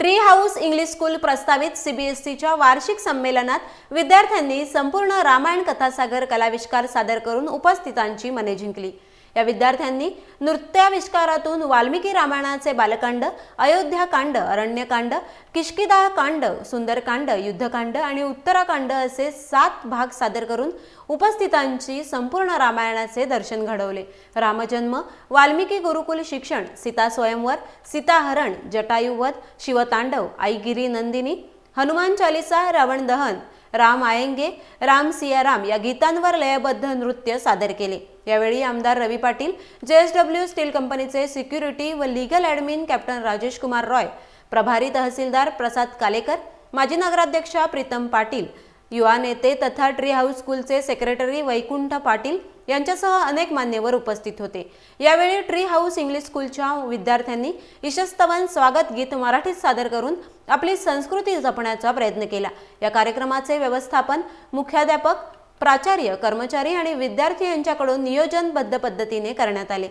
Tree house English school प्रस्तावित सीबीएसईच्या वार्षिक संमेलनात विद्यार्थ्यांनी संपूर्ण रामायण कथासागर कलाविष्कार सादर करून उपस्थितांची मने जिंकली. या विद्यार्थ्यांनी नृत्याविष्कारातून वाल्मिकी रामायणाचे बालकांड अयोध्याकांड अरण्यकांड किष्किदा कांड सुंदरकांड युद्धकांड आणि उत्तराकांड असे सात भाग सादर करून उपस्थितांची संपूर्ण रामायणाचे दर्शन घडवले. रामजन्म वाल्मिकी गुरुकुल शिक्षण सीता स्वयंवर सीताहरण जटायुवध शिवतांडव आईगिरी नंदिनी हनुमान चालिसा रावण दहन राम आयंगे राम सियाराम या गीतांवर लयबद्ध नृत्य सादर केले. यावेळी आमदार रवी पाटील जेएसडब्ल्यू स्टील कंपनीचे सिक्युरिटी व legal admin captain Rajesh Kumar Roy प्रभारी तहसीलदार प्रसाद कालेकर माजी नगराध्यक्षा प्रीतम पाटील युवा नेते तथा ट्री हाऊस स्कूलचे सेक्रेटरी वैकुंठ पाटील यांच्यासह अनेक मान्यवर उपस्थित होते. यावेळी ट्री हाऊस इंग्लिश स्कूलच्या विद्यार्थ्यांनी इशस्तवन स्वागत गीत मराठीत सादर करून आपली संस्कृती जपण्याचा प्रयत्न केला. या कार्यक्रमाचे व्यवस्थापन मुख्याध्यापक प्राचार्य कर्मचारी आणि विद्यार्थी यांच्याकडून नियोजनबद्ध पद्धतीने करण्यात आले.